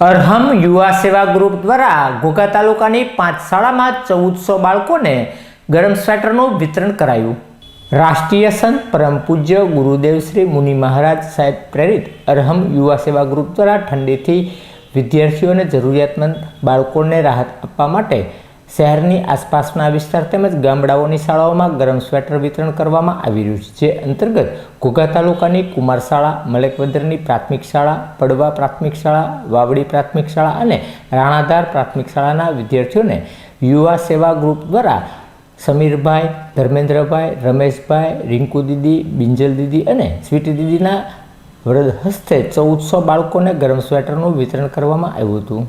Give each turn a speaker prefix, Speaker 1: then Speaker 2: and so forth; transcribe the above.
Speaker 1: અરહમ યુવા સેવા ગ્રુપ દ્વારા ઘોઘા તાલુકાની પાંચ શાળામાં ચૌદસો બાળકોને ગરમ સ્વેટરનું વિતરણ કરાયું. રાષ્ટ્રીય સંત પરમ પૂજ્ય ગુરુદેવ શ્રી મુનિ મહારાજ સાહેબ પ્રેરિત અરહમ યુવા સેવા ગ્રુપ દ્વારા ઠંડીથી વિદ્યાર્થીઓને જરૂરિયાતમંદ બાળકોને રાહત આપવા માટે શહેરની આસપાસના વિસ્તાર તેમજ ગામડાઓની શાળાઓમાં ગરમ સ્વેટર વિતરણ કરવામાં આવી રહ્યું છે. જે અંતર્ગત ઘોઘા તાલુકાની કુમાર શાળા મલેકવદરની પ્રાથમિક શાળા, પડવા પ્રાથમિક શાળા, વાવડી પ્રાથમિક શાળા અને રાણાધાર પ્રાથમિક શાળાના વિદ્યાર્થીઓને યુવા સેવા ગ્રુપ દ્વારા સમીરભાઈ, ધર્મેન્દ્રભાઈ, રમેશભાઈ, રિંકુ દીદી, બિંજલ દીદી અને સ્વીટી દીદીના વરદ હસ્તે ચૌદસો બાળકોને ગરમ સ્વેટરનું વિતરણ કરવામાં આવ્યું હતું.